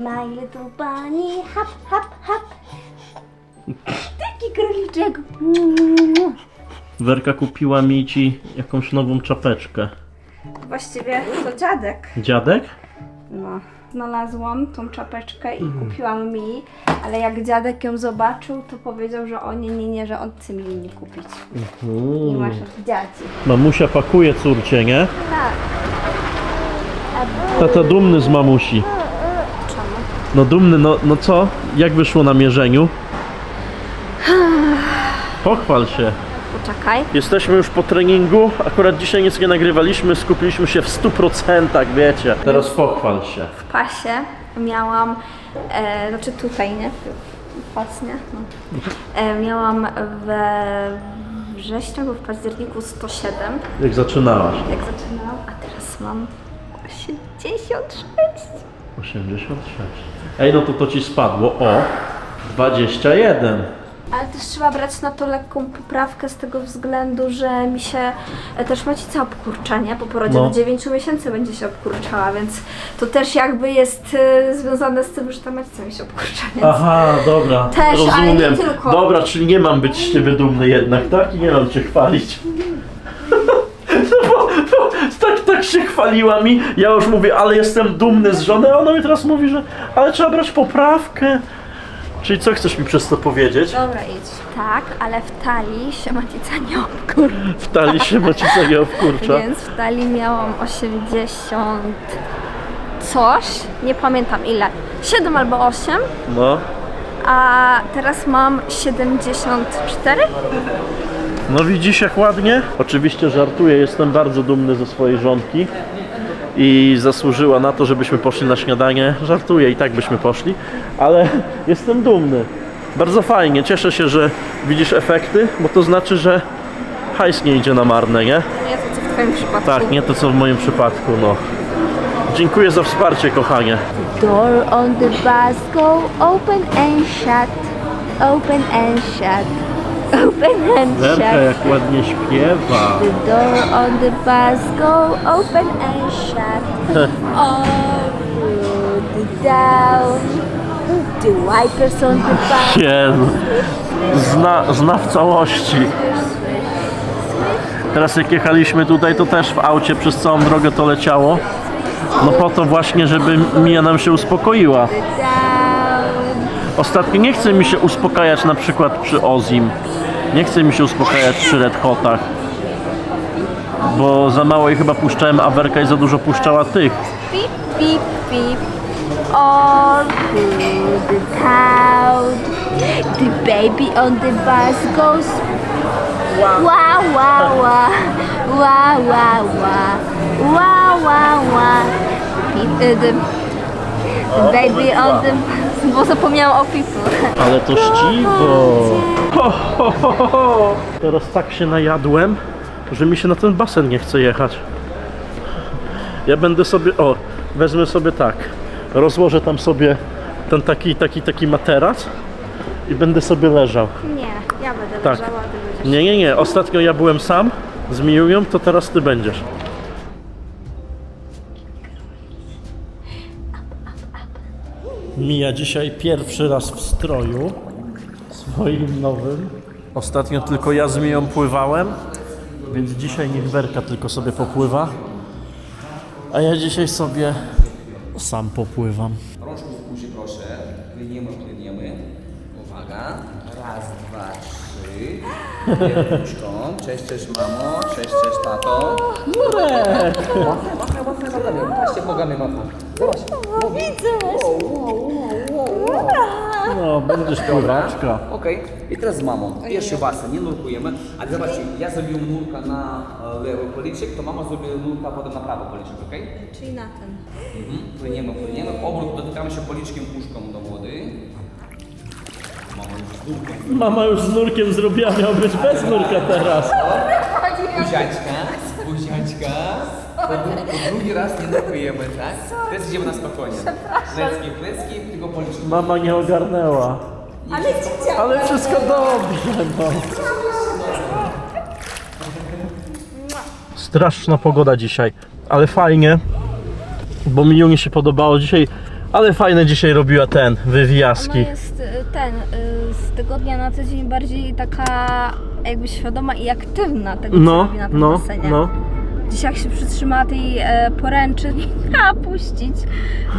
My little bunny, hop, hop, hop. Taki króliczek. Werka kupiła mi ci jakąś nową czapeczkę. Właściwie to dziadek. Dziadek? No, znalazłam tą czapeczkę i kupiłam mi, ale jak dziadek ją zobaczył, to powiedział, że o nie, nie, nie, że on chce mi jej nie kupić. Nie masz od dziadzi. Mamusia pakuje córcie, nie? Tak. Tata dumny z mamusi. No dumny, no, no co? Jak wyszło na mierzeniu? Pochwal się. Poczekaj. Jesteśmy już po treningu. Akurat dzisiaj nic nie nagrywaliśmy, skupiliśmy się w 100%, wiecie. Teraz pochwal się. W pasie miałam, e, znaczy tutaj, nie? Pas, nie? No. E, miałam we wrześniu lub w październiku 107, Jak zaczynałaś? jak zaczynałam, a teraz mam 86. 86. Ej, no to to ci spadło o 21. Ale też trzeba brać na to lekką poprawkę z tego względu, że mi się e, też macica obkurcza, nie? Po porodzie No. do 9 miesięcy będzie się obkurczała, więc to też jakby jest e, związane z tym, że ta macica mi się obkurcza, więc... Aha, dobra. Też, ale rozumiem. nie tylko. Dobra, czyli nie mam być z ciebie dumny jednak, tak? I nie mam cię chwalić. No bo, bo tak, tak się chwaliła mi, ja już mówię, ale jestem dumny z żony, a ona mi teraz mówi, że ale trzeba brać poprawkę. Czyli co chcesz mi przez to powiedzieć? Dobra, idź. Tak, ale w talii się macica nie obkurcza. W talii się macica nie wkurcza. Więc w talii miałam 80 coś, nie pamiętam ile, 7 albo 8, No. a teraz mam 74. No widzisz jak ładnie? Oczywiście żartuję, jestem bardzo dumny ze swojej żonki i zasłużyła na to, żebyśmy poszli na śniadanie. Żartuję, i tak byśmy poszli, ale jestem dumny. Bardzo fajnie, cieszę się, że widzisz efekty, bo to znaczy, że hajs nie idzie na marne, nie? Nie to co w twoim przypadku. Tak, nie to co w moim przypadku, no. Dziękuję za wsparcie, kochanie. Door on the bus go open and shut, open and shut, open and Werka shut. jak ładnie śpiewa. The door on the bus go open and shut. All the down. The wipers on the bus. Jezu. Zna, zna w całości. Teraz jak jechaliśmy tutaj, to też w aucie przez całą drogę to leciało. No po to właśnie, żeby Mija nam się uspokoiła. Down. Ostatnio nie chce mi się uspokajać na przykład przy Ozim. Nie chce mi się uspokajać przy Red Hotach. Bo za mało jej chyba puszczałem Awerka i za dużo puszczała tych. Beep, beep, beep. All through the town. The baby on the bus goes. Wow, wow, wow. Wow, wow, wow. Wow, wow. The, the, the baby on the Bo zapomniałam o people. Ale to ściwo. Ho, ho, ho, ho, ho. Teraz tak się najadłem, że mi się na ten basen nie chce jechać. Ja będę sobie, o, wezmę sobie tak, rozłożę tam sobie ten taki, taki, taki materac i będę sobie leżał. Nie, ja będę Tak. leżała, ty będziesz. Nie, nie, nie, ostatnio ja byłem sam z Mijują, to teraz ty będziesz. Mija dzisiaj pierwszy raz w stroju swoim nowym. Ostatnio tylko ja z Miją pływałem, więc dzisiaj niech Werka tylko sobie popływa. A ja dzisiaj sobie sam popływam. Rączku w buzi proszę. Kliniemy, kliniemy. Uwaga. Raz, dwa, trzy. Jedyneczką. Cześć, cześć mamo. Cześć, cześć tato. Machaj, machaj, machaj nogami. Patrzcie, nogami macham. Zobacz. No, będziesz pływaczka. Okej. I teraz z mamą. Pierwszy basen, nie nurkujemy. Ale zobaczcie, ja zrobiłem nurka na e, lewy policzek, to mama zrobi nurka potem na prawy policzek, okej? Czyli na ten. Mhm. Płyniemy, płyniemy. Obrót dotykamy się policzkiem, puszką do wody. Mama już z nurkiem. Mama już z nurkiem zrobiła, miał być bez nurka teraz. Buziaczka. Drugi raz nie nurkujemy, tak? Teraz idziemy na spokojnie. Plecki, plecki, tylko policzki. Mama nie ogarnęła. Ale ci Ale wszystko dobrze, no. Straszna pogoda dzisiaj, ale fajnie, bo mi nie się podobało. Dzisiaj Ale fajne dzisiaj robiła ten, wywijaski. Ona jest y, ten, y, z tygodnia na tydzień bardziej taka jakby świadoma i aktywna tego, co No, robi na tym no, basenie. no. Dziś jak się przytrzymała tej e, poręczy, nie miała puścić.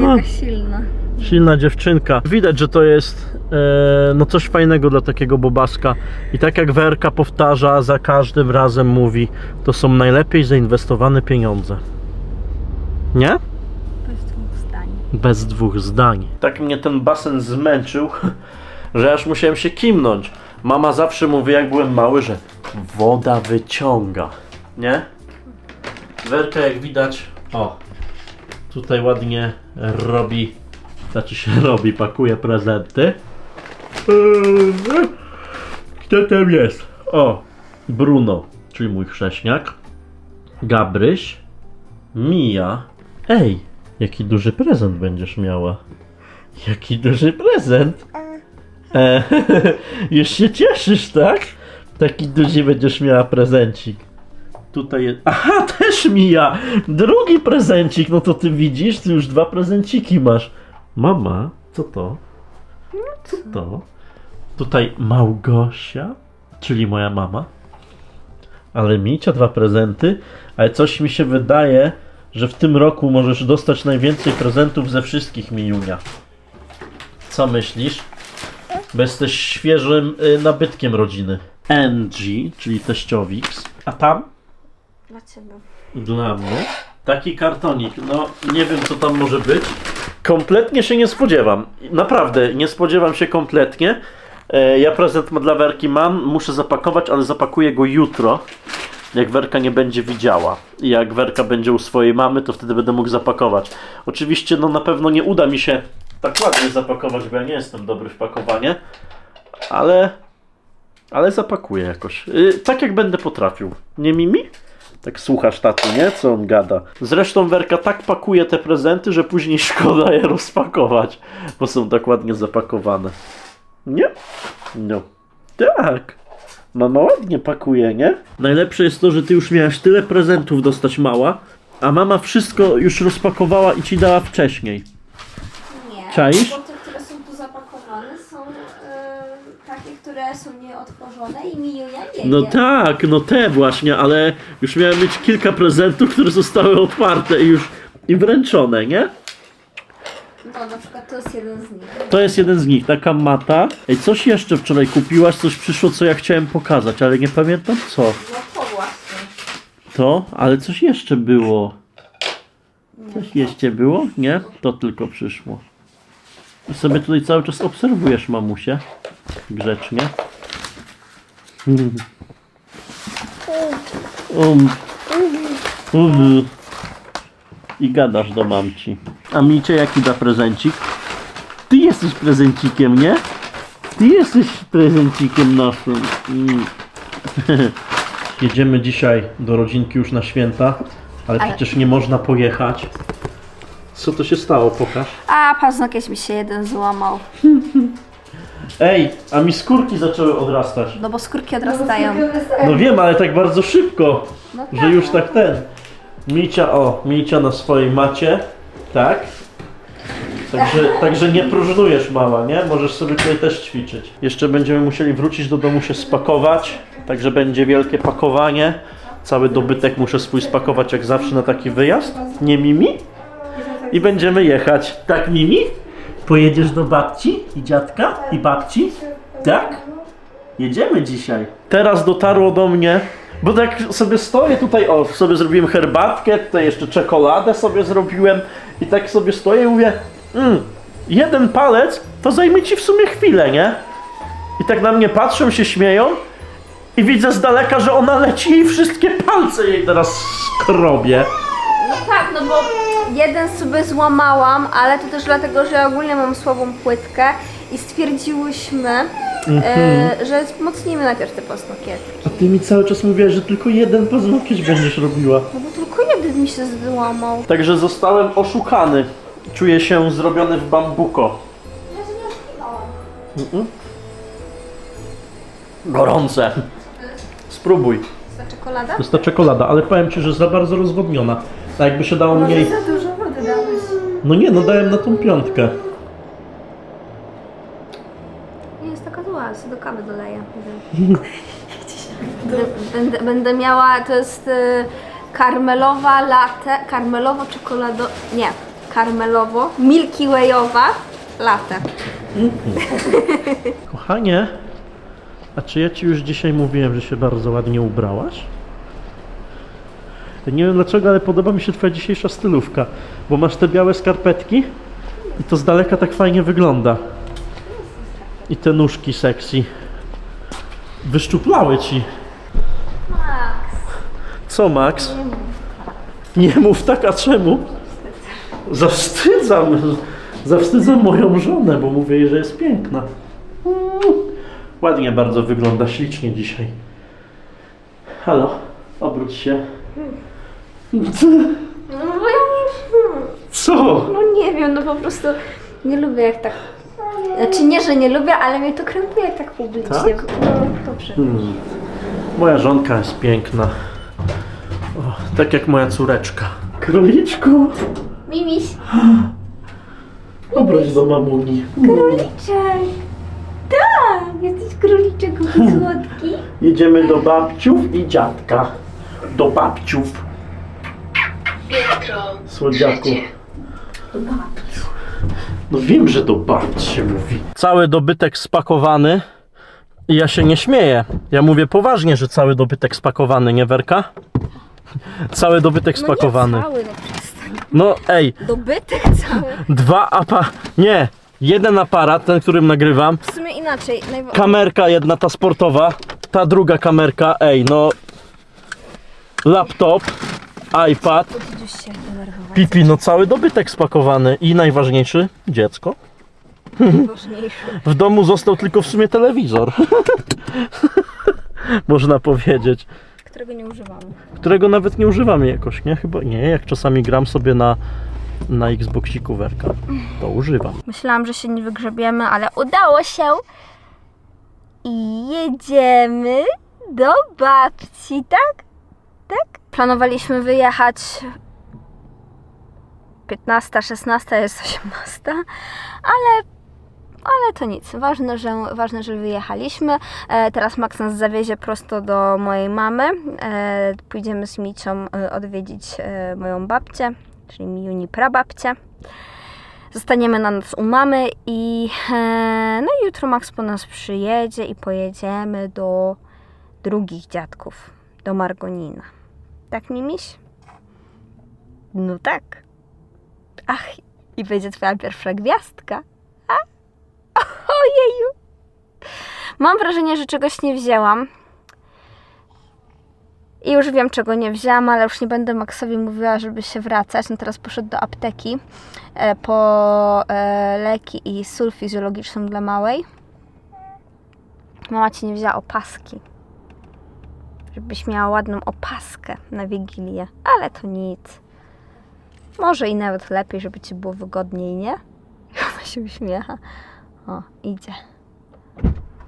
Jaka silna. Silna dziewczynka. Widać, że to jest e, no coś fajnego dla takiego bobaska. I tak jak Werka powtarza, za każdym razem mówi, to są najlepiej zainwestowane pieniądze. Nie? Bez dwóch zdań. Bez dwóch zdań. Tak mnie ten basen zmęczył, że aż musiałem się kimnąć. Mama zawsze mówi, jak byłem mały, że woda wyciąga. Nie? Werka, jak widać, o, tutaj ładnie robi, znaczy się robi, pakuje prezenty. Kto tam jest? O, Bruno, czyli mój chrześniak. Gabryś. Mija. Ej, jaki duży prezent będziesz miała. Jaki duży prezent. E, już się cieszysz, tak? Taki duży będziesz miała prezencik. Tutaj jest. Aha, też mija! Drugi prezencik, no to ty widzisz, ty już dwa prezenciki masz. Mama, co to? Co to? Tutaj Małgosia, czyli moja mama. Ale Micia dwa prezenty, ale coś mi się wydaje, że w tym roku możesz dostać najwięcej prezentów ze wszystkich Mijunia. Co myślisz? Bo jesteś świeżym y, nabytkiem rodziny. Angie, czyli teściowix. A tam? Dla ciebie. Dla mnie. Taki kartonik. No, nie wiem co tam może być. Kompletnie się nie spodziewam. Naprawdę, nie spodziewam się kompletnie. E, ja prezent dla Werki mam, muszę zapakować, ale zapakuję go jutro. Jak Werka nie będzie widziała. Jak Werka będzie u swojej mamy, to wtedy będę mógł zapakować. Oczywiście, no na pewno nie uda mi się tak ładnie zapakować, bo ja nie jestem dobry w pakowanie. Ale... Ale zapakuję jakoś. Y, tak jak będę potrafił. Nie Mimi? Tak słuchasz tatu, nie? Co on gada. Zresztą Werka tak pakuje te prezenty, że później szkoda je rozpakować, bo są tak ładnie zapakowane. Nie? No. Tak. Mama ładnie pakuje, nie? Najlepsze jest to, że ty już miałaś tyle prezentów dostać mała, a mama wszystko już rozpakowała i ci dała wcześniej. Nie. Czaisz? Bo te, które są tu zapakowane są e, takie, które są nieotworzone i Mijunia nie No tak, no te właśnie, ale już miałem mieć kilka prezentów, które zostały otwarte i już i wręczone, nie? No na przykład to jest jeden z nich. To jest jeden z nich, taka mata. Ej, coś jeszcze wczoraj kupiłaś, coś przyszło, co ja chciałem pokazać, ale nie pamiętam co. No to właśnie. To, ale coś jeszcze było. Coś jeszcze było? Nie? To tylko przyszło. I sobie tutaj cały czas obserwujesz mamusię. Grzecznie. Um. Um. I gadasz do mamci. A Micie jaki da prezencik? Ty jesteś prezencikiem, nie? Ty jesteś prezencikiem naszym. Mm. Jedziemy dzisiaj do rodzinki już na święta, ale Ale- przecież nie można pojechać. Co to się stało? Pokaż. A, paznokieć mi się jeden złamał. Ej, a mi skórki zaczęły odrastać. No bo skórki odrastają. No wiem, ale tak bardzo szybko, No że już tak ten. Micia, o, Micia na swojej macie, tak? Także, także nie próżnujesz mała, nie? Możesz sobie tutaj też ćwiczyć. Jeszcze będziemy musieli wrócić do domu się spakować, także będzie wielkie pakowanie. Cały dobytek muszę swój spakować jak zawsze na taki wyjazd. Nie Mimi? I będziemy jechać. Tak Mimi? Pojedziesz do babci i dziadka i babci? Tak? Jedziemy dzisiaj. Teraz dotarło do mnie, bo tak sobie stoję tutaj, o, sobie zrobiłem herbatkę, tutaj jeszcze czekoladę sobie zrobiłem i tak sobie stoję i mówię, mm, jeden palec to zajmie ci w sumie chwilę, nie? I tak na mnie patrzą, się śmieją i widzę z daleka, że ona leci i wszystkie palce jej teraz skrobie. No tak, no bo jeden sobie złamałam, ale to też dlatego, że ja ogólnie mam słabą płytkę i stwierdziłyśmy, e, że wzmocnimy najpierw te pasnokietki. A ty mi cały czas mówiłaś, że tylko jeden paznokieć będziesz robiła. No bo tylko jeden mi się złamał. Także zostałem oszukany. Czuję się zrobiony w bambuko. Mm-mm. Gorące. Spróbuj. Ta czekolada? To jest ta czekolada, ale powiem Ci, że za bardzo rozwodniona. Tak jakby się dało mniej... za dużo wody dałeś. No nie, no dałem na tą piątkę. Nie jest taka zła, sobie do kawy doleję. Będę, będę, będę miała, to jest y, karmelowa latte, karmelowo czekolado, nie, karmelowo, Milky Wayowa latte. Kochanie, a czy ja ci już dzisiaj mówiłem, że się bardzo ładnie ubrałaś? Nie wiem dlaczego, ale podoba mi się twoja dzisiejsza stylówka, bo masz te białe skarpetki i to z daleka tak fajnie wygląda. I te nóżki sexy. Wyszczuplały ci. Co, Max? Nie mów tak, a czemu? Zawstydzam. Zawstydzam moją żonę, bo mówię jej, że jest piękna. Mm. Ładnie bardzo wygląda, ślicznie dzisiaj. Halo, obróć się. No bo ja nie, Co? no nie wiem, no po prostu nie lubię jak tak, znaczy nie, że nie lubię, ale mnie to krępuje tak publicznie. Tak? No dobrze. Hmm. Moja żonka jest piękna. O, tak jak moja córeczka. Króliczku, Mimiś, obróć do mamuni. króliczek. Tak, jesteś króliczek słodki. Jedziemy do babciów i dziadka. Do babciów. Słodziaku. No wiem, że do babci się mówi. Cały dobytek spakowany. I ja się nie śmieję. Ja mówię poważnie, że cały dobytek spakowany, nie Werka? Cały dobytek spakowany. No cały, no przestań. No ej, Dobytek cały. dwa apa... Nie, jeden aparat, ten którym nagrywam. W sumie inaczej. Najwa- Kamerka jedna, ta sportowa. Ta druga kamerka, ej, no... Laptop, iPad, Już się denerwować. pipi, no cały dobytek spakowany. I najważniejszy, dziecko. Ważniejsze. W domu został tylko w sumie telewizor. Można powiedzieć. Którego nie używamy. Którego nawet nie używamy jakoś, nie? Chyba nie, jak czasami gram sobie na, na Xboxiku werka, to używam. Myślałam, że się nie wygrzebiemy, ale udało się. I jedziemy do babci, tak? Tak? Planowaliśmy wyjechać 15, 16, jest 18, ale, ale to nic. Ważne, że, ważne, że wyjechaliśmy. E, teraz Max nas zawiezie prosto do mojej mamy. E, pójdziemy z Micią e, odwiedzić moją babcię, czyli Miuni prababcię. Zostaniemy na noc u mamy i no i jutro Max po nas przyjedzie i pojedziemy do drugich dziadków, do Margonina. Tak, Mimiś? No tak. Ach, i będzie twoja pierwsza gwiazdka. A? Ojeju. Mam wrażenie, że czegoś nie wzięłam. I już wiem, czego nie wzięłam, ale już nie będę Maxowi mówiła, żeby się wracać. No teraz poszedł do apteki e, po e, leki i sól fizjologiczną dla małej. Mama ci nie wzięła opaski. Żebyś miała ładną opaskę na Wigilię. Ale to nic. Może i nawet lepiej, żeby ci było wygodniej, nie? Ona się uśmiecha. O, idzie.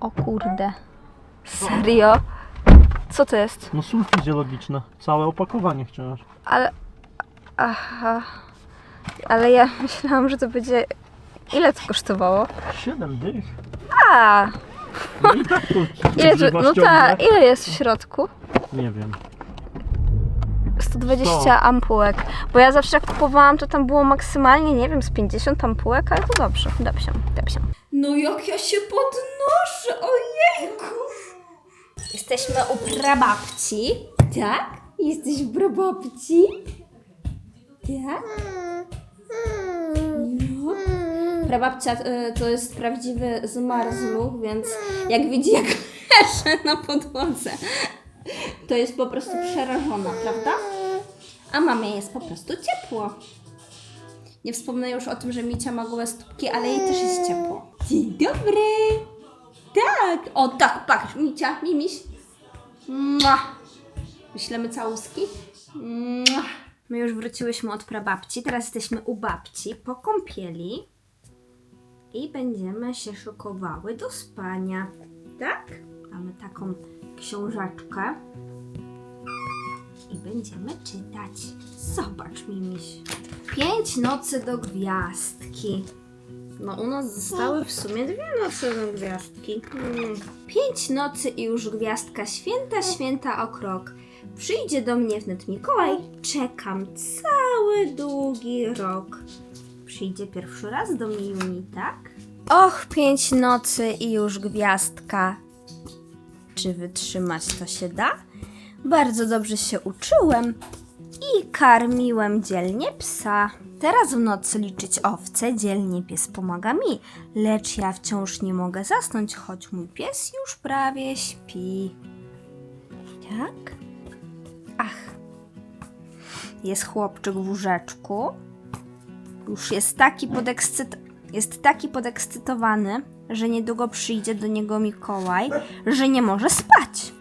O kurde. Serio? Co to jest? No sól fizjologiczna, całe opakowanie chciałaś. Ale. Aha. Ale ja myślałam, że to będzie. Ile to kosztowało? Siedem dych. A! No i tak to Ile tu, no tak, ile jest w środku? Nie wiem. 120 Sto. ampułek. Bo ja zawsze jak kupowałam, to tam było maksymalnie, nie wiem, z 50 ampułek, ale to dobrze, dobrze, dobrze. No jak ja się podnoszę, ojejku! Jesteśmy u prababci. Tak? Jesteś u prababci? Tak? Prababcia y, to jest prawdziwy zmarzluch, więc jak widzi, jak leżę na podłodze, to jest po prostu przerażona, prawda? A mamie jest po prostu ciepło. Nie wspomnę już o tym, że Micia ma gołe stópki, ale jej też jest ciepło. Dzień dobry! Tak! O tak, patrz, Micia, Mimiś. Mua. Wyślemy całuski. Mua. My już wróciłyśmy od prababci, teraz jesteśmy u babci po kąpieli i będziemy się szykowały do spania. Tak? Mamy taką książeczkę i będziemy czytać. Zobacz, Mimiś. Pięć nocy do gwiazdki. No u nas zostały w sumie dwie noce do gwiazdki. Mm. Pięć nocy i już gwiazdka święta, święta o krok. Przyjdzie do mnie wnet Mikołaj. Czekam cały długi rok. Przyjdzie pierwszy raz do mnie Juni, tak? Och, pięć nocy i już gwiazdka. Czy wytrzymać to się da? Bardzo dobrze się uczyłem i karmiłem dzielnie psa. Teraz w nocy liczyć owce, dzielnie pies pomaga mi, lecz ja wciąż nie mogę zasnąć, choć mój pies już prawie śpi. Jak? Ach, jest chłopczyk w łóżeczku. Już jest taki podekscyt... jest taki podekscytowany, że niedługo przyjdzie do niego Mikołaj, że nie może spać.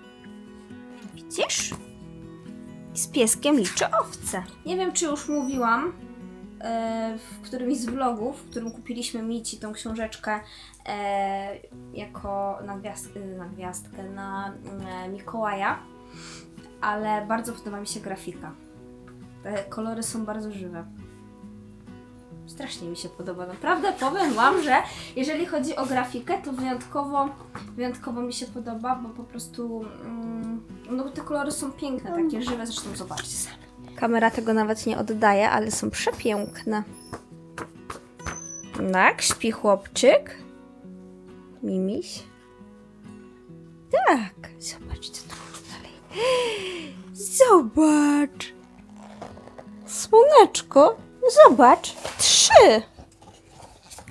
Widzisz? I z pieskiem liczy owce. Nie wiem, czy już mówiłam e, w którymś z vlogów, w którym kupiliśmy Mici tą książeczkę e, jako na, gwiazd, na gwiazdkę, na e, Mikołaja, ale bardzo podoba mi się grafika. Te kolory są bardzo żywe. Strasznie mi się podoba, naprawdę powiem Wam, że jeżeli chodzi o grafikę, to wyjątkowo, wyjątkowo mi się podoba, bo po prostu mm, no, te kolory są piękne, takie żywe, zresztą zobaczcie sami. Kamera tego nawet nie oddaje, ale są przepiękne. Tak, śpi chłopczyk. Mimiś. Tak, zobaczcie tu dalej. Zobacz. Słoneczko, zobacz. Trzy.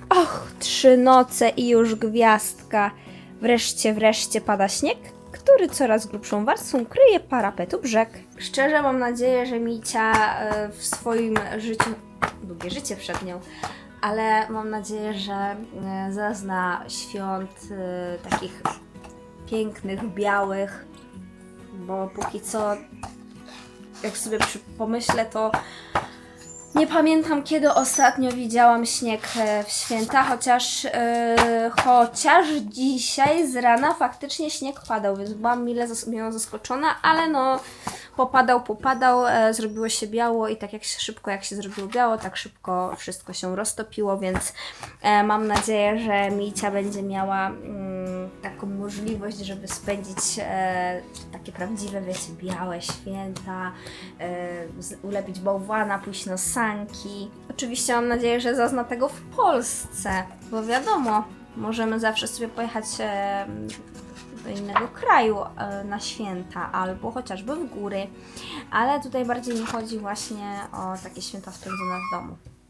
Och, trzy noce i już gwiazdka. Wreszcie, wreszcie pada śnieg, który coraz grubszą warstwą kryje parapetu brzeg. Szczerze mam nadzieję, że Micia e, w swoim życiu, długie życie przed nią, ale mam nadzieję, że e, zazna świąt e, takich pięknych, białych, bo póki co, jak sobie pomyślę, to nie pamiętam, kiedy ostatnio widziałam śnieg e, w święta, chociaż, e, chociaż dzisiaj z rana faktycznie śnieg padał, więc byłam mile zas- miło zaskoczona, ale no popadał, popadał, e, zrobiło się biało i tak jak się szybko jak się zrobiło biało, tak szybko wszystko się roztopiło, więc e, mam nadzieję, że Micia będzie miała mm, taką możliwość, żeby spędzić e, takie prawdziwe, wiecie, białe święta, e, ulepić bałwana, pójść na sanki. Oczywiście mam nadzieję, że zazna tego w Polsce, bo wiadomo, możemy zawsze sobie pojechać e, do innego kraju e, na święta albo chociażby w góry, ale tutaj bardziej mi chodzi właśnie o takie święta spędzone w domu.